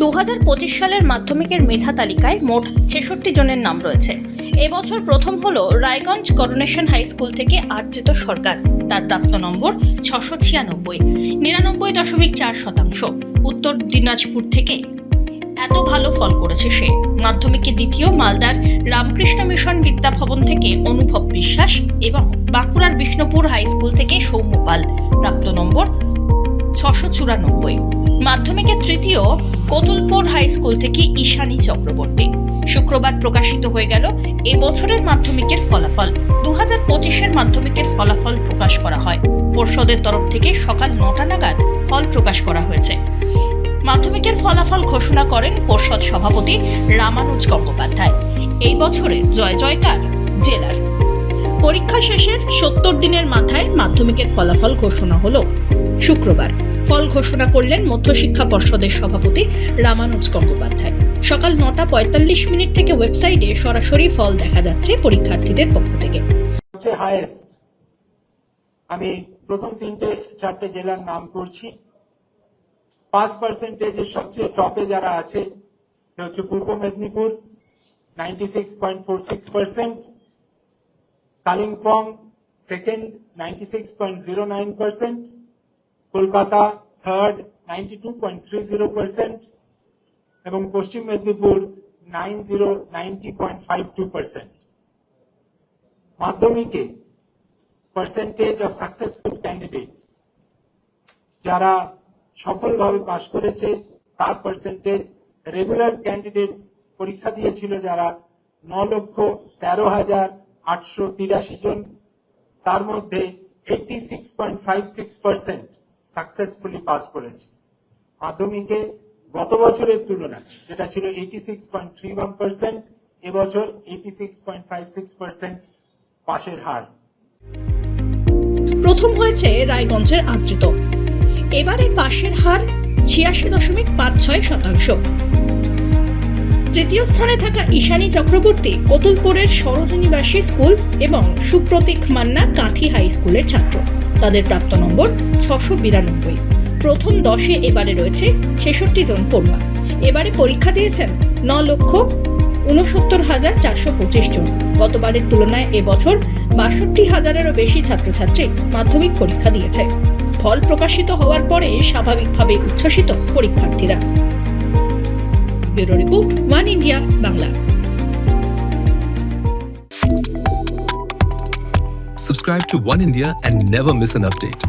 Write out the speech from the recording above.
দু হাজার পঁচিশ সালের মাধ্যমিকের মেধা তালিকায় মোট ছেষট্টি জনের নাম রয়েছে। এবছর প্রথম হলো রায়গঞ্জ করোনেশন হাই স্কুল থেকে আর্জিত সরকার। তার প্রাপ্ত নম্বর ছশো ছিয়ানব্বই, নিরানব্বই দশমিক চার শতাংশ। উত্তর দিনাজপুর থেকে এত ভালো ফল করেছে সে। মাধ্যমিকে দ্বিতীয় মালদার রামকৃষ্ণ মিশন বিদ্যাভবন থেকে অনুভব বিশ্বাস এবং বাঁকুড়ার বিষ্ণুপুর হাই স্কুল থেকে সৌম্য পাল প্রাপ্ত নম্বর ছশো চুরানব্বই। মাধ্যমিকে তৃতীয় কতুলপুর হাই স্কুল থেকে ঈশানী চক্রবর্তী। শুক্রবার প্রকাশিত হয়ে গেল এবছরের মাধ্যমিকের ফলাফল। দু হাজার পঁচিশের মাধ্যমিকের ফলাফল প্রকাশ করা হয়। পর্ষদের তরফ থেকে সকাল নটা নাগাদ ফল প্রকাশ করা হয়েছে। মাধ্যমিকের ফলাফল ঘোষণা করেন পর্ষদ সভাপতি রামানুজ গঙ্গোপাধ্যায়। এই বছরে জয় জয়কার জেলার পরীক্ষা শেষের সত্তর দিনের মাথায় মাধ্যমিকের ফলাফল ঘোষণা হলো। শুক্রবার ফল ঘোষণা করলেন মধ্যশিক্ষা পর্ষদের সভাপতি রামানুজ গঙ্গোপাধ্যায়। সকাল নটা পঁয়তাল্লিশ মিনিট থেকে ওয়েবসাইটে সরাসরি ফল দেখা যাচ্ছে পরীক্ষার্থীদের পক্ষ থেকে। আমি প্রথম তিনটে, চারটে জেলার নাম করছি পাঁচ পার্সেন্টেজের সবচেয়ে টপে যারা আছে হচ্ছে Purba Medinipur ninety six point four six percent ninety two point three zero percent এবং Paschim Medinipur nine zero ninety point five two percent মাধ্যমিকে পার্সেন্টেজ অফ সাকসেসফুল ক্যান্ডিডেটস যারা সফলভাবে পাশ করেছে, তার পার্সেন্টেজ রেগুলার ক্যান্ডিডেটস পরীক্ষা দিয়েছিল যারা ন লক্ষ তেরো হাজার আটশো তিরাশি জন, তার মধ্যে eighty six point five six percent successfully pass করেছে। মাধ্যমিকে গত বছরের তুলনায় যেটা ছিল eighty six point three one percent এবছর eighty six point five six percent পাশের হার। প্রথম হয়েছে রায়গঞ্জের আদৃত এবারে পাশের হার ছিয়াশি দশমিক পাঁচ ছয় শতাংশ। তৃতীয় স্থানে থাকা ঈশানী চক্রবর্তী কতুলপুরের সরোজনীবাসী স্কুল এবং সুপ্রতীক মান্না কাঁথি হাই স্কুলের ছাত্র। তাদের প্রাপ্ত নম্বর ছশো বিরানব্বই। প্রথম দশে এবারে রয়েছে ছেষট্টি জন পড়ুয়া। এবারে পরীক্ষা দিয়েছেন ন লক্ষ উনসত্তর হাজার চারশো পঁচিশ জন। গতবারের তুলনায় এবছর বাষট্টি হাজারেরও বেশি ছাত্রছাত্রী মাধ্যমিক পরীক্ষা দিয়েছে। ফল প্রকাশিত হওয়ার পরে স্বাভাবিকভাবে উচ্ছ্বসিত পরীক্ষার্থীরা। Bureau report One India Bangla Subscribe to One India and never miss an update.